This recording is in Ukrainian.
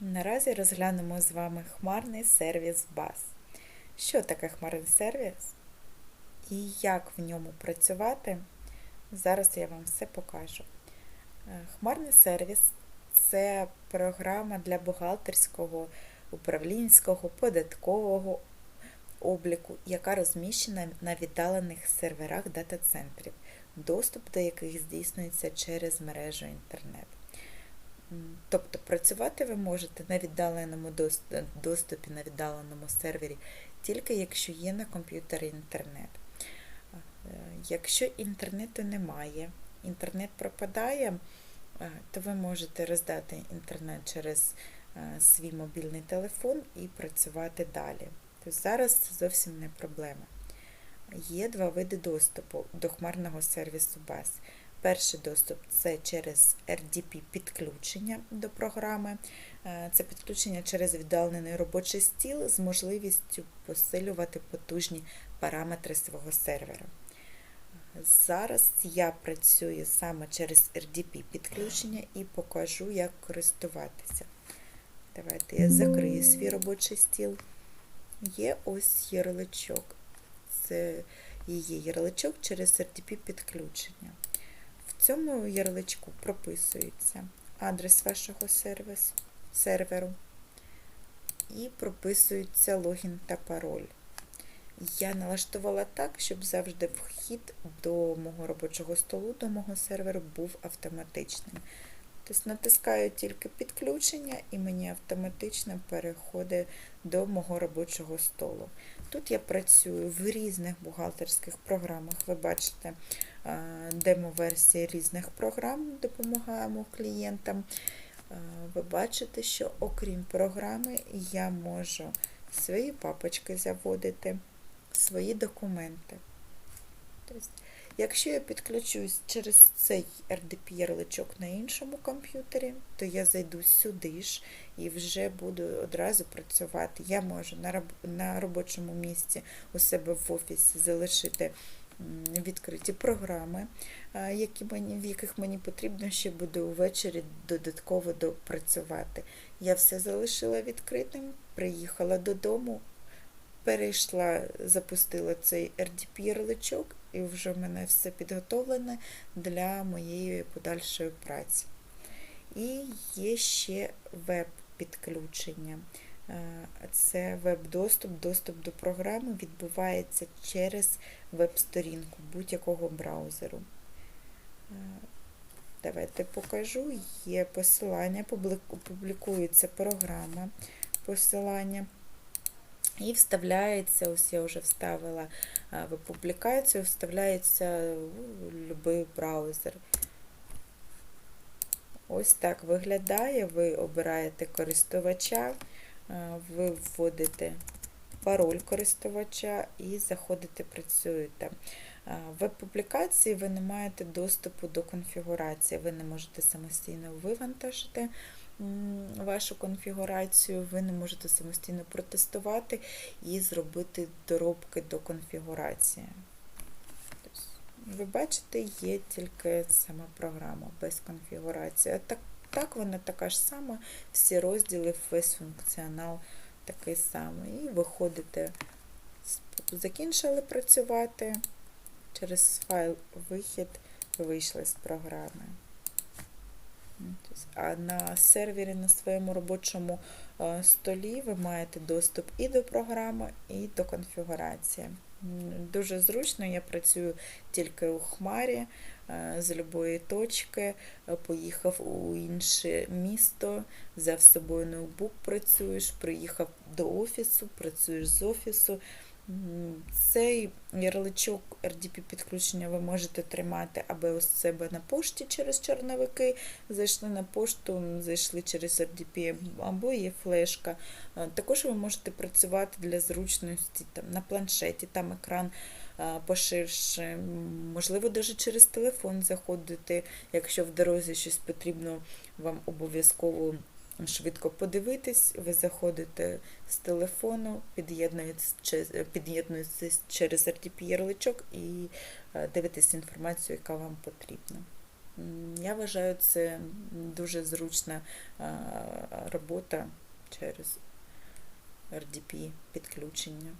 Наразі розглянемо з вами хмарний сервіс BAS. Що таке хмарний сервіс і як в ньому працювати, зараз я вам все покажу. Е, Хмарний сервіс це програма для бухгалтерського, управлінського, податкового обліку, яка розміщена на віддалених серверах дата-центрів, доступ до яких здійснюється через мережу інтернет. Тобто працювати ви можете на віддаленому доступі, на віддаленому сервері, тільки якщо є на комп'ютері інтернет. Е, Якщо інтернету немає, інтернет пропадає, е, то ви можете роздати інтернет через е, свій мобільний телефон і працювати далі. Тобто зараз це зовсім не проблема. Є два види доступу до хмарного сервісу BAS. Перший доступ це через RDP підключення до програми. Е, Це підключення через віддалений робочий стіл з можливістю посилювати потужні параметри свого сервера. Зараз я працюю саме через RDP підключення і покажу, як користуватися. Давайте я закрию свій робочий стіл. Є ось ярличок. Це її ярличок через RDP підключення. В цьому ярличку прописується адрес вашого сервісу, серверу і прописується логін та пароль. Я налаштувала так, щоб завжди вхід до мого робочого столу, до мого серверу був автоматичним. Тобто натискаю тільки підключення і мені автоматично переходить до мого робочого столу. Тут я працюю в різних бухгалтерських програмах. Ви бачите демо-версії різних програм, допомагаємо клієнтам. Ви бачите, що окрім програми я можу свої папочки заводити, свої документи. Тобто, якщо я підключусь через цей RDP-ярличок на іншому комп'ютері, то я зайду сюди ж і вже буду одразу працювати. Я можу на робочому місці у себе в офісі залишити відкриті програми, які мені, в яких мені потрібно ще буде увечері додатково допрацювати. Я все залишила відкритим, приїхала додому, перейшла, запустила цей RDP-ярличок, і вже в мене все підготовлене для моєї подальшої праці. І є ще веб-підключення. Е, Це веб-доступ, доступ до програми відбувається через веб-сторінку будь-якого браузеру. Е, Давайте покажу. Є посилання, публікується програма посилання. І вставляється, ось я вже вставила в публікацію, вставляється в будь-який браузер. Ось так виглядає. Ви обираєте користувача, ви вводите пароль користувача і заходите, працюєте. В веб-публікації ви не маєте доступу до конфігурації, ви не можете самостійно вивантажити вашу конфігурацію, ви не можете самостійно протестувати і зробити доробки до конфігурації. Тобто, Ви бачите, є тільки сама програма без конфігурації. Так, так вона така ж сама, всі розділи, весь функціонал такий самий. І виходите, закінчили працювати, через файл вихід вийшли з програми. А на сервері на своєму робочому е, столі ви маєте доступ і до програми, і до конфігурації. Дуже зручно, я працюю тільки у хмарі е, з будь-якої точки, е, поїхав у інше місто, взяв з собою ноутбук, працюєш, приїхав до офісу, працюєш з офісу. Цей ярличок RDP підключення ви можете тримати або у себе на пошті через чорновики, зайшли на пошту, зайшли через RDP, або є флешка. Е, Також ви можете працювати для зручності там, на планшеті, там екран е, поширше, можливо, навіть через телефон заходити, якщо в дорозі щось потрібно вам обов'язково швидко подивитись, ви заходите з телефону, під'єднуєтесь через RTP ярличок і е, дивитесь інформацію, яка вам потрібна. Я вважаю, це дуже зручна е, робота через RDP підключення.